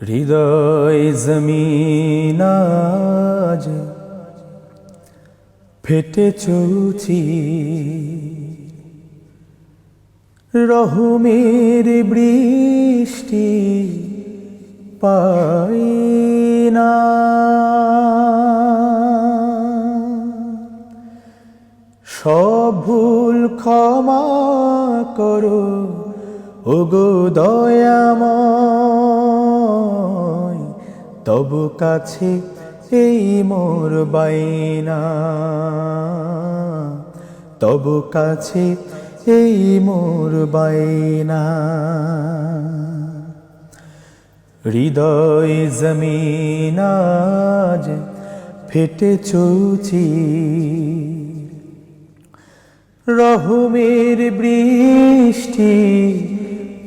হৃদয় জমিনাজ ফেটে চলছি। রহুমের বৃষ্টি পাই না। সব ভুল ক্ষমা করো ওগো দয়াময় তবু কাছে এই মোর বাইনা। তবু কাছে এই মোর বাইনা। হৃদয় জমিনাজ ফেটে চৌচি রহুমের বৃষ্টি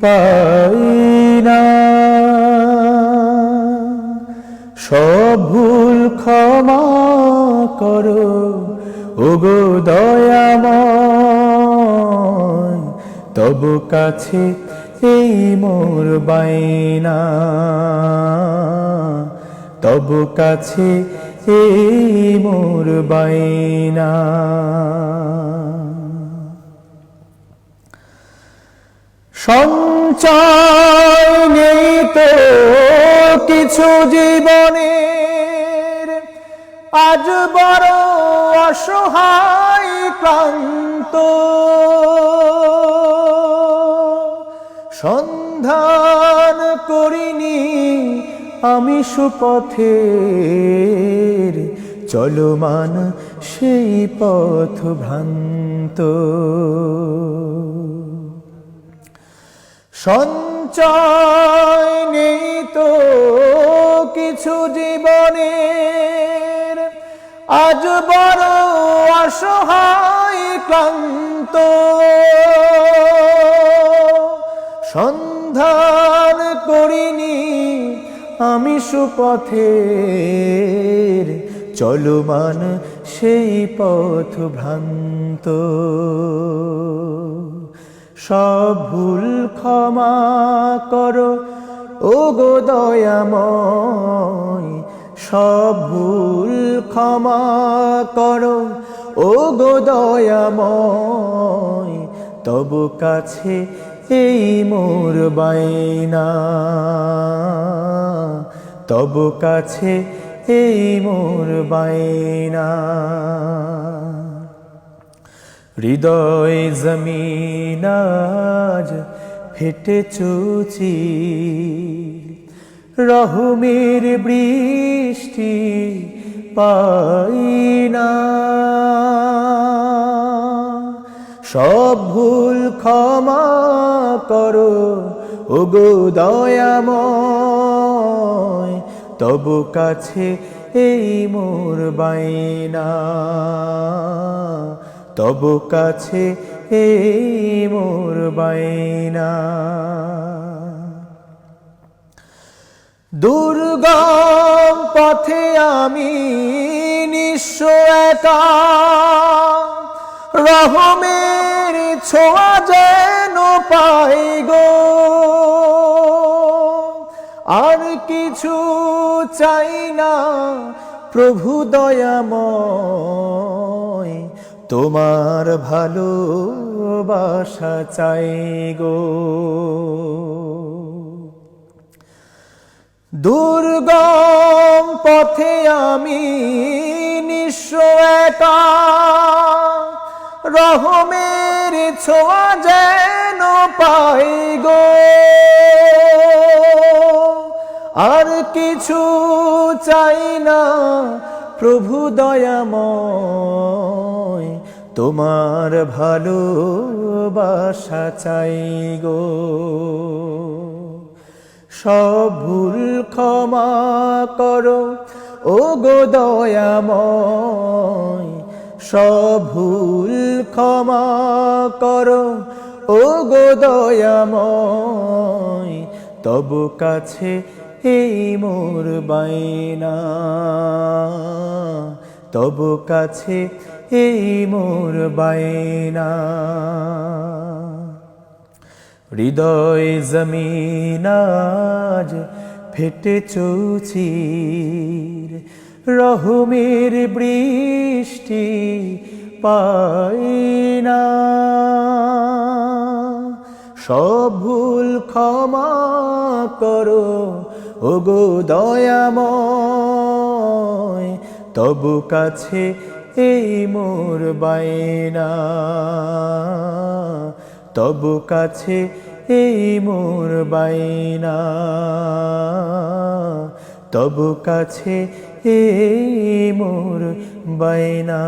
পাই সব ভুল ক্ষমা করো, ওগো দয়াময়। তবু কাছে এই মোর বাইনা, তবু কাছে এই মোর বাইনা। সঞ্চয় নেই তো কিছু জীবনের আজ বড় অসহায় ক্লান্ত। সন্ধান করিনি আমি সুপথের চলমান সেই পথ ভ্রান্ত। সঞ্চয় নেই তো কিছু জীবনের। আজ বড় অসহায়, ক্লান্ত। সন্ধান করিনি আমি সুপথের। চলমান সেই পথ ভ্রান্ত। সব ভুল ক্ষমা করো। ও গো দয়াময়, সব ভুল ক্ষমা করো। ও গো দয়াময়, তবু কাছে এই মোর বাইনা তবু কাছে এই মোর বাইনা হৃদয় জমিনাজ ফেটে চুচি। রহুমের বৃষ্টি পাই না। সব ভুল ক্ষমা করো, ওগো তবু কাছে এই মোর বাইনা। তবু কাছে এই মোর বাইনা। দুর্গম পথে আমি নিঃস্ব একা। রহমের ছোঁয়া যেন পাই গো। আর কিছু চাই না প্রভু দয়াময়। তোমার ভালোবাসা চাই গো। দুর্গম পথে আমি নিঃস্ব একা, রহমের ছোঁয়া যেন পাই গো। আর কিছু চাই না প্রভু দয়াময়, তোমার ভালোবাসা চাই গো। সব ভুল ক্ষমা করো ও গো দয়াময়। সব ভুল ক্ষমা করো ও গো দয়াময়। তবু কাছে এই মোর বাইনা তবু কাছে এই মোর বাইনা হৃদয় জমিনাজ ফেটে চৌচির। রহমের বৃষ্টি পাই না। সব ভুল ক্ষমা করো, ওগো দয়াময়। তবু কাছে এই মোর বাইনা তবু কাছে এই মোর বাইনা তবু কাছে এই মোর বাইনা